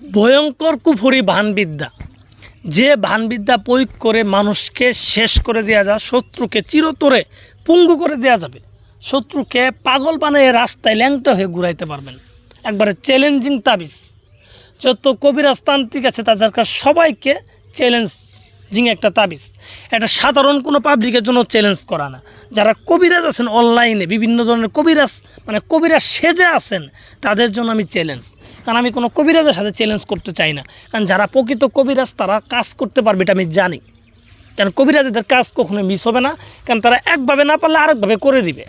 ভয়ঙ্কর কুফরি ভানবিদ্যা যে ভানবিদ্যা প্রয়োগ করে মানুষকে শেষ করে দেওয়া যায়, শত্রুকে চিরতরে পুঙ্গু করে দেওয়া যাবে। শত্রুকে পাগল বানিয়ে রাস্তায় ল্যাংটা হয়ে ঘুরাইতে পারবেন। একবারে চ্যালেঞ্জিং তাবিজ। যত কবিরাজ তান্ত্রিক আছে তাদের কাছে সবাইকে চ্যালেঞ্জিং একটা তাবিজ। এটা সাধারণ কোনো পাবলিকের জন্য চ্যালেঞ্জ করা না। যারা কবিরাজ আছেন অনলাইনে বিভিন্ন ধরনের কবিরাজ মানে কবিরাজ সেজে আছেন, তাদের জন্য আমি চ্যালেঞ্জ কারণ আমি কোনো কবিরাজের সাথে চ্যালেঞ্জ করতে চাই না। কারণ যারা প্রকৃত কবিরাজ, তারা কাজ করতে পারবে এটা আমি জানি। কারণ কবিরাজদের কাজ কখনো মিস হবে না। কারণ তারা একভাবে না পারলে আরেকভাবে করে দিবে।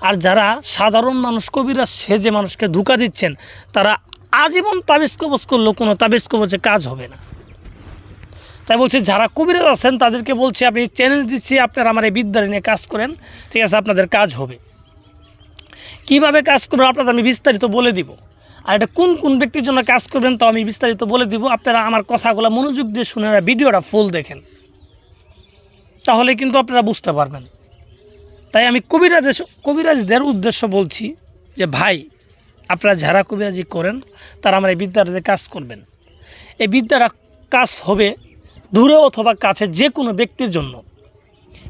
আর যারা সাধারণ মানুষ, কবিরাজ সেজে মানুষকে ধোকা দিচ্ছেন, তারা আজীবন তাবিজ কবজ করলেও কোনো তাবিজ কবজে কাজ হবে না। তাই বলছি, যারা কবিরাজ আছেন, তাদেরকে বলছি, আপনি চ্যালেঞ্জ দিচ্ছি, আপনারা আমার এই বিদ্যা নিয়ে কাজ করেন। ঠিক আছে, আপনাদের কাজ হবে। কীভাবে কাজ করবেন আপনাদের আমি বিস্তারিত বলে দিব। আর এটা কোন কোন ব্যক্তির জন্য কাজ করবেন তো আমি বিস্তারিত বলে দিব। আপনারা আমার কথাগুলো মনোযোগ দিয়ে শুনে ভিডিওটা ফুল দেখেন। তাহলে কিন্তু আপনারা বুঝতে পারবেন। তাই আমি কবিরাজ কবিরাজদের উদ্দেশ্য বলছি যে, ভাই, আপনারা যারা কবিরাজি করেন, তারা আমার এই বিদ্যাটাতে কাজ করবেন। এই বিদ্যাটা কাজ হবে দূরে অথবা কাছে যে কোনো ব্যক্তির জন্য।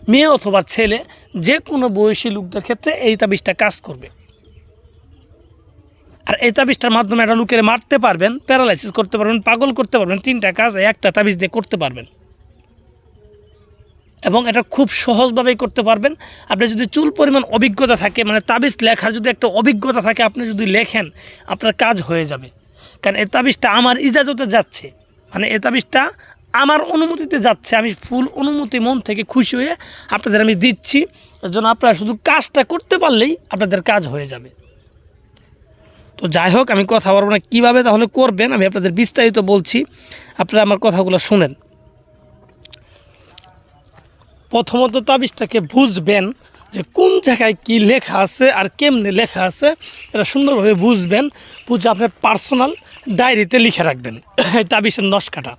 মেয়ে অথবা ছেলে যে কোনো বয়সী লোকদের ক্ষেত্রে এই তাবিজটা কাজ করবে। আর এই তাবিজটার মাধ্যমে একটা লোকের মারতে পারবেন, প্যারালাইসিস করতে পারবেন, পাগল করতে পারবেন, তিনটা কাজ একটা তাবিজ দিয়ে করতে পারবেন। এবং এটা খুব সহজভাবেই করতে পারবেন। আপনি যদি চুল পরিমাণ অভিজ্ঞতা থাকে মানে তাবিজ লেখার যদি একটা অভিজ্ঞতা থাকে, আপনি যদি লেখেন, আপনার কাজ হয়ে যাবে। কারণ এই তাবিজটা আমার ইজাজতে যাচ্ছে। মানে এই তাবিজটা আমার অনুমতিতে যাচ্ছে। আমি ফুল অনুমতি মন থেকে খুশি হয়ে আপনাদের আমি দিচ্ছি। এর জন্য আপনারা শুধু কাজটা করতে পারলেই আপনাদের কাজ হয়ে যাবে। তো যাই হোক, আমি কথা বলব না। কীভাবে তাহলে করবেন? আমি আপনাদের বিস্তারিত বলছি। আপনারা আমার কথাগুলো শুনেন। প্রথমত তাবিজটাকে বুঝবেন যে কোন জায়গায় কি লেখা আছে আর কেমনে লেখা আছে, এটা সুন্দরভাবে বুঝবেন। বুঝে আপনার পার্সোনাল ডায়েরিতে লিখে রাখবেন তাবিজের নস্কাটা।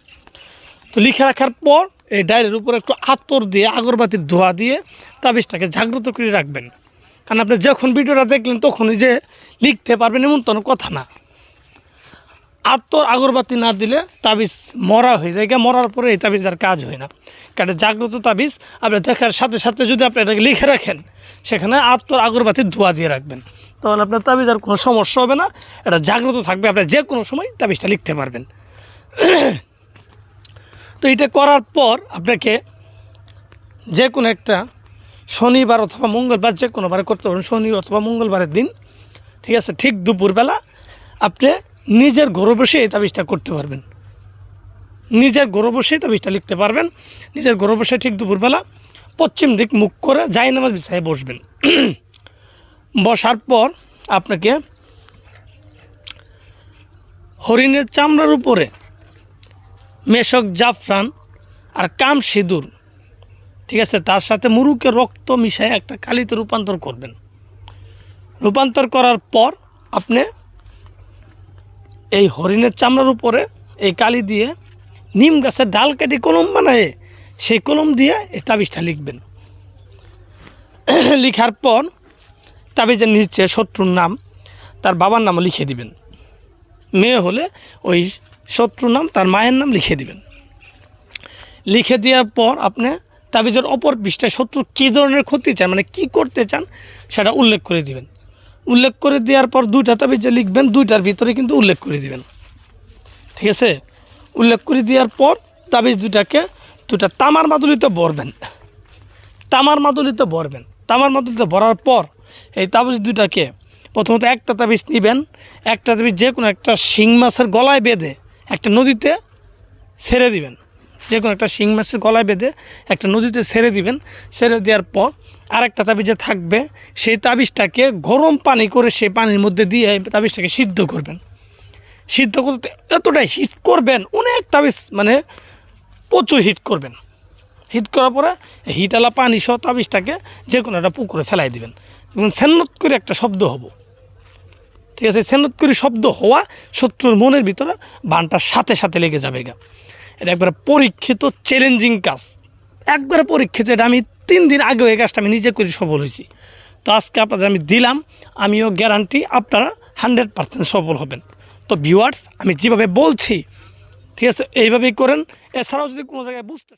তো লিখে রাখার পর এই ডায়েরির উপর একটু আতর দিয়ে, আগরবাতির ধোয়া দিয়ে তাবিজটাকে জাগ্রত করে রাখবেন। কারণ আপনি যখন ভিডিওটা দেখলেন তখনই যে লিখতে পারবেন এমন তো কথা না। আত্মর আগরবাতি না দিলে তাবিজ মরা হয়ে যায়। মরার পরে এই তাবিজ আর কাজ হয় না। কারণ জাগ্রত তাবিজ আপনি দেখার সাথে সাথে যদি আপনি এটাকে লিখে রাখেন, সেখানে আত্মর আগরবাতি ধোয়া দিয়ে রাখবেন। তাহলে আপনার তাবিজ আর কোনো সমস্যা হবে না। এটা জাগ্রত থাকবে। আপনি যে কোনো সময় তাবিজটা লিখতে পারবেন। তো এটা করার পর আপনাকে যে কোনো একটা শনিবার অথবা মঙ্গলবার যে কোনোবারে করতে পারেন শনি অথবা মঙ্গলবারের দিন। ঠিক আছে? ঠিক দুপুরবেলা আপনি নিজের ঘরে বসে এই তাবিজটা করতে পারবেন। নিজের ঘরে বসে তাবিজটা লিখতে পারবেন। নিজের ঘরে বসে ঠিক দুপুরবেলা পশ্চিম দিক মুখ করে যাই নামাজ বিছায় বসবেন। বসার পর আপনাকে হরিণের চামড়ার উপরে মেশক জাফরান আর কাম সিঁদুর ঠিক আছে, তার সাথে মুরুকের রক্ত মিশায় একটা কালিতে রূপান্তর করবেন। রূপান্তর করার পর আপনি এই হরিণের চামড়ার উপরে এই কালি দিয়ে নিম গাছের ডাল কেটে কলম বানায় সেই কলম দিয়ে এই তাবিজটা লিখবেন। লিখার পর তাবিজের নিচে শত্রুর নাম, তার বাবার নামও লিখে দিবেন। মেয়ে হলে ওই শত্রুর নাম, তার মায়ের নাম লিখে দিবেন। লিখে দেওয়ার পর আপনি তাবিজের অপর পৃষ্ঠায় শত্রু কী ধরনের ক্ষতি চান মানে কি করতে চান, সেটা উল্লেখ করে দিবেন। উল্লেখ করে দেওয়ার পর দুইটা তাবিজ লিখবেন, দুইটার ভিতরে কিন্তু উল্লেখ করে দিবেন। ঠিক আছে? উল্লেখ করে দেওয়ার পর তাবিজ দুটাকে দুটা তামার মাদুলিতে ভরবেন। তামার মাদুলিতে ভরবেন। তামার মাদুলিতে ভরার পর এই তাবিজ দুটাকে প্রথমত একটা তাবিজ নেবেন, একটা তাবিজ যে কোনো একটা শিং মাছের গলায় বেঁধে একটা নদীতে ছেড়ে দিবেন। যে কোনো একটা শিং মাছের গলায় বেঁধে একটা নদীতে ছেড়ে দিবেন। ছেড়ে দেওয়ার পর আরেকটা তাবিজে থাকবে, সেই তাবিজটাকে গরম পানি করে সেই পানির মধ্যে দিয়ে তাবিজটাকে সিদ্ধ করবেন। সিদ্ধ করতে এতটা হিট করবেন, অনেক তাবিজ মানে প্রচুর হিট করবেন। হিট করার পরে হিটালা পানি সহ তাবিজটাকে যে কোনো একটা পুকুরে ফেলাই দিবেন। এবং সেন্নত করে একটা শব্দ হব। ঠিক আছে সেনত করে শব্দ হওয়া শত্রুর মনের ভিতরে বানটার সাথে সাথে লেগে যাবে গা। এটা একবারে পরীক্ষিত চ্যালেঞ্জিং কাজ। একবারে পরীক্ষিত, এটা আমি তিন দিন আগে ওই কাজটা আমি নিজে করে সফল হয়েছি। তো আজকে আপনাদের আমি দিলাম, আমিও গ্যারান্টি আপনারা হান্ড্রেড পারসেন্ট সফল হবেন। তো ভিউয়ার্স আমি যেভাবে বলছি, ঠিক আছে, এইভাবেই করেন। এছাড়াও যদি কোনো জায়গায় বুঝতে